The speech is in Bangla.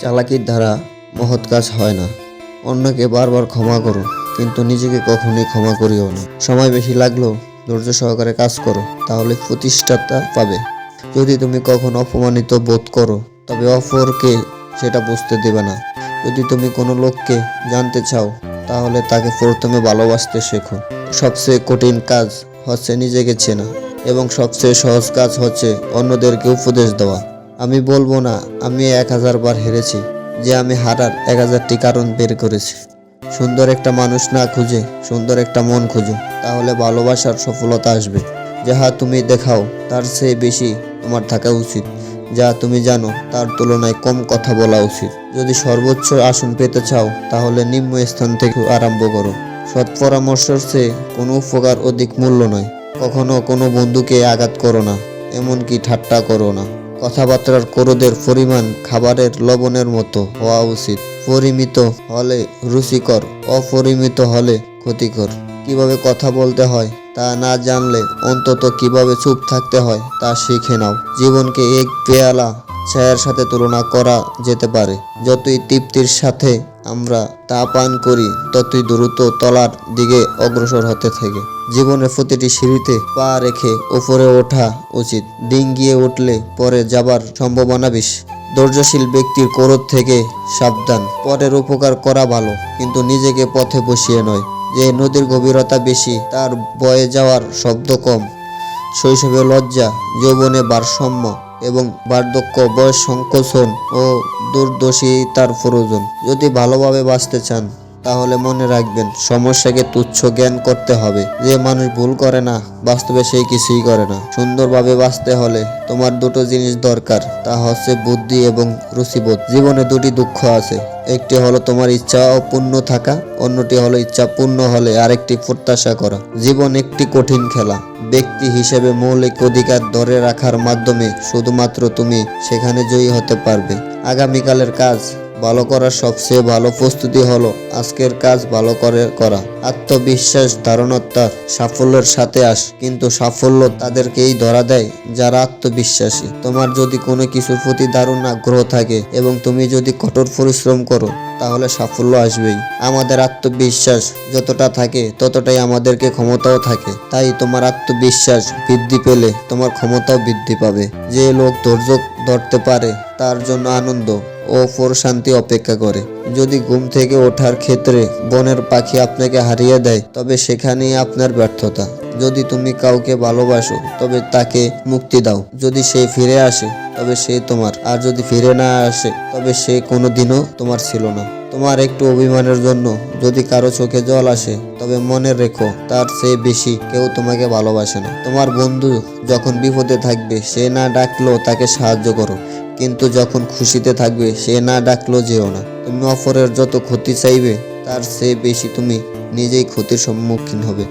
চালাকির দ্বারা মহৎ কাজ হয় না। অন্যকে বারবার ক্ষমা করো, কিন্তু নিজেকে কখনোই ক্ষমা করিও না। সময় বেশি লাগলেও ধৈর্য সহকারে কাজ করো, তাহলে প্রতিষ্ঠাতা পাবে। যদি তুমি কখনো অপমানিত বোধ করো, তবে অপরকে সেটা বুঝতে দেবে না। যদি তুমি কোনো লোককে জানতে চাও, তাহলে তাকে প্রথমে ভালোবাসতে শেখো। সবচেয়ে কঠিন কাজ হচ্ছে নিজেকে চেনা, এবং সবচেয়ে সহজ কাজ হচ্ছে অন্যদেরকে উপদেশ দেওয়া। আমি বলব না, আমি এক হাজার বার হেরেছি, যে আমি হারার এক হাজারটি কারণ বের করেছি। সুন্দর একটা মানুষ না খুঁজে, সুন্দর একটা মন খুঁজো, তাহলে ভালোবাসার সফলতা আসবে। যাহা তুমি দেখাও, তার চেয়ে বেশি তোমার থাকা উচিত। যা তুমি জানো, তার তুলনায় কম কথা বলা উচিত। যদি সর্বোচ্চ আসন পেতে চাও, তাহলে নিম্ন স্থান থেকে আরম্ভ করো। সৎ পরামর্শের চেয়ে কোনো উপকার অধিক মূল্য নয়। কখনো কোনো বন্ধুকে আঘাত করো না, এমনকি ঠাট্টা করো না। কথাবার্তার করোদের পরিমাণ খাবারের লবণের মতো হওয়া উচিত। পরিমিত হলে রুচিকর, অপরিমিত হলে ক্ষতিকর। কীভাবে কথা বলতে হয় তা না জানলে অন্তত কীভাবে চুপ থাকতে হয় তা শিখে নাও। জীবনকে এক পেয়ালা ছায়ার সাথে তুলনা করা যেতে পারে। যতই তৃপ্তির সাথে আমরা তা পান করি, ততই দ্রুত তলার দিকে অগ্রসর হতে থাকে। জীবনের প্রতিটি সিঁড়িতে পা রেখে উপরে ওঠা উচিত। ডিঙ্গিয়ে উঠলে পরে যাবার সম্ভাবনা বেশ। ধৈর্যশীল ব্যক্তির ক্রোধ থেকে সাবধান। পরের উপকার করা ভালো, কিন্তু নিজেকে পথে বসিয়ে নয়। যে নদীর গভীরতা বেশি, তার বয়ে যাওয়ার শব্দ কম। শৈশবে লজ্জা, যৌবনে ভারসাম্য এবং বার্ধক্য, বয়স সংকোচন ও দূরদর্শিতার প্রয়োজন। যদি ভালোভাবে বাঁচতে চান তাহলে মনে রাখবেন, সমস্যাকে তুচ্ছ জ্ঞান করতে হবে। যে মানুষ ভুল করে না, বাস্তবে সেই কিছুই করে না। সুন্দরভাবে বাঁচতে হলে তোমার দুটো জিনিস দরকার, তা হচ্ছে বুদ্ধি এবং রুচিবোধ। জীবনে দুটি দুঃখ আছে, একটি হলো তোমার ইচ্ছা অপূর্ণ থাকা, অন্যটি হলো ইচ্ছা পূর্ণ হলে আরেকটি প্রত্যাশা করা। জীবন একটি কঠিন খেলা। ব্যক্তি হিসেবে মৌলিক অধিকার ধরে রাখার মাধ্যমে শুধুমাত্র তুমি সেখানে জয়ী হতে পারবে। আগামীকালের কাজ ভালো করার সবচেয়ে ভালো প্রস্তুতি হলো আজকের কাজ ভালো করে করা। আত্মবিশ্বাস ধারণতা সাফল্যের সাথে আস, কিন্তু সাফল্য তাদেরকেই ধরা দেয় যারা আত্মবিশ্বাসী। তোমার যদি কোনো কিছুর প্রতি দারুণ আগ্রহ থাকে এবং তুমি যদি কঠোর পরিশ্রম করো, তাহলে সাফল্য আসবেই। আমাদের আত্মবিশ্বাস যতটা থাকে ততটাই আমাদেরকে ক্ষমতাও থাকে। তাই তোমার আত্মবিশ্বাস বৃদ্ধি পেলে তোমার ক্ষমতাও বৃদ্ধি পাবে। যে লোক ধৈর্য ধরতে পারে, তার জন্য আনন্দ। ও প্রশান্তি অপেক্ষা করে। যদি ঘুম থেকে ওঠার ক্ষেত্রে বনের পাখি আপনাকে হারিয়ে দেয়, তবে সেখানেই আপনার ব্যর্থতা। যদি তুমি কাউকে ভালোবাসো, তবে তাকে মুক্তি দাও। যদি সে ফিরে আসে, তবে সে তোমার। আর যদি ফিরে না আসে, তবে সে কোনোদিনও তোমার ছিল না। তোমার একটু অভিমানের জন্য যদি কারও চোখে জল আসে, তবে মনে রেখো, তার চেয়ে বেশি কেউ তোমাকে ভালোবাসে না। তোমার বন্ধু যখন বিপদে থাকবে, সে না ডাকলেও তাকে সাহায্য করো। কিন্তু যখন খুশিতে থাকবে, সে না ডাকলেও যেও না। তুমি অপরের যত ক্ষতি চাইবে, তার সে বেশি তুমি নিজেই ক্ষতির সম্মুখীন হবে।